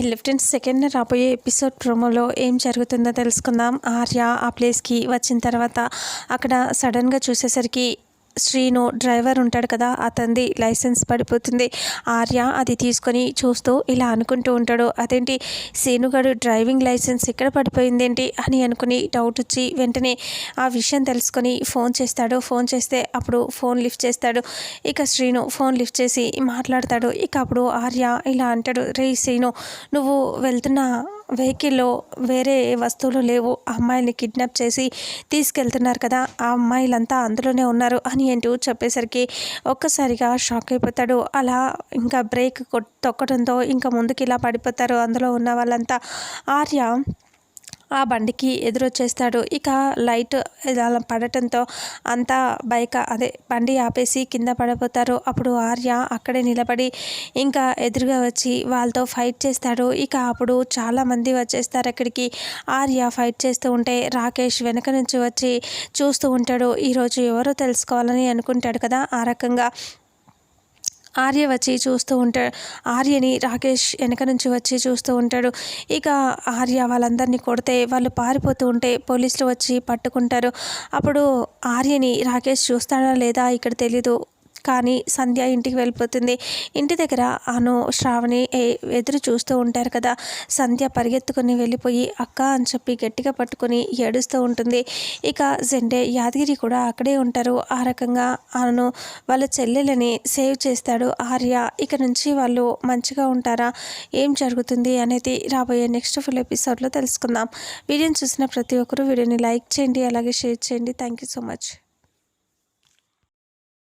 లిఫ్టెంట్ second రాబోయే episode ప్రోమోలో ఏం జరుగుతుందో తెలుసుకుందాం. ఆర్య ఆ ప్లేస్కి వచ్చిన తర్వాత అక్కడ సడన్గా చూసేసరికి శ్రీను డ్రైవర్ ఉంటాడు కదా అతనిది లైసెన్స్ పడిపోతుంది. ఆర్య అది తీసుకొని చూస్తూ ఇలా అనుకుంటూ ఉంటాడు. అదేంటి? శ్రీనుగాడు డ్రైవింగ్ లైసెన్స్ ఇక్కడ పడిపోయిందేంటి? అని అనుకుని డౌట్ వచ్చి వెంటనే ఆ విషయం తెలుసుకొని ఫోన్ చేస్తాడు. ఫోన్ చేస్తే అప్పుడు ఫోన్ లిఫ్ట్ చేస్తాడు. ఇక శ్రీను ఫోన్ లిఫ్ట్ చేసి మాట్లాడతాడు. ఇక అప్పుడు ఆర్య ఇలా అంటాడు రే శ్రీను నువ్వు వెళ్తున్న వెహికల్లో వేరే వస్తువులు లేవు. ఆ అమ్మాయిని కిడ్నాప్ చేసి తీసుకెళ్తున్నారు కదా ఆ అమ్మాయిలంతా అందులోనే ఉన్నారు అని అంటూ చెప్పేసరికి ఒక్కసారిగా షాక్ అయిపోతాడు. అలా ఇంకా బ్రేక్ తొక్కడంతో ఇంకా ముందుకు ఇలా పడిపోతారు. అందులో ఉన్న వాళ్ళంతా ఆర్య ఆ బండికి ఎదురొచ్చేస్తాడు. ఇక లైట్ అలా పడటంతో అంతా బైక్ అదే బండి ఆపేసి కింద పడిపోతారు. అప్పుడు ఆర్య అక్కడే నిలబడి ఇంకా ఎదురుగా వచ్చి వాళ్ళతో ఫైట్ చేస్తాడు. ఇక అప్పుడు చాలామంది వచ్చేస్తారు అక్కడికి. ఆర్య ఫైట్ చేస్తూ ఉంటే రాకేష్ వెనక నుంచి వచ్చి చూస్తూ ఉంటాడు. ఈరోజు ఎవరో తెలుసుకోవాలని అనుకుంటాడు కదా? ఆ రకంగా ఆర్య వచ్చి చూస్తూ ఉంటాడు. ఆర్యని రాకేష్ వెనక నుంచి వచ్చి చూస్తూ ఉంటాడు. ఇక ఆర్య వాళ్ళందరినీ కొడితే వాళ్ళు పారిపోతూ ఉంటే పోలీసులు వచ్చి పట్టుకుంటారు. అప్పుడు ఆర్యని రాకేష్ చూస్తాడా లేదా ఇక్కడ తెలీదు. కానీ సంధ్య ఇంటికి వెళ్ళిపోతుంది. ఇంటి దగ్గర అను శ్రావణి ఎదురు చూస్తూ ఉంటారు కదా. సంధ్య పరిగెత్తుకొని వెళ్ళిపోయి అక్క అని చెప్పి గట్టిగా పట్టుకొని ఏడుస్తూ ఉంటుంది. ఇక జెండే యాదగిరి కూడా అక్కడే ఉంటారు. ఆ రకంగా అను వాళ్ళ చెల్లెలని సేవ్ చేస్తాడు ఆర్య. ఇక నుంచి వాళ్ళు మంచిగా ఉంటారా? ఏం జరుగుతుంది అనేది రాబోయే నెక్స్ట్ ఫుల్ ఎపిసోడ్లో తెలుసుకుందాం. వీడియోని చూసిన ప్రతి ఒక్కరూ వీడియోని లైక్ చేయండి అలాగే షేర్ చేయండి. Thank you so much.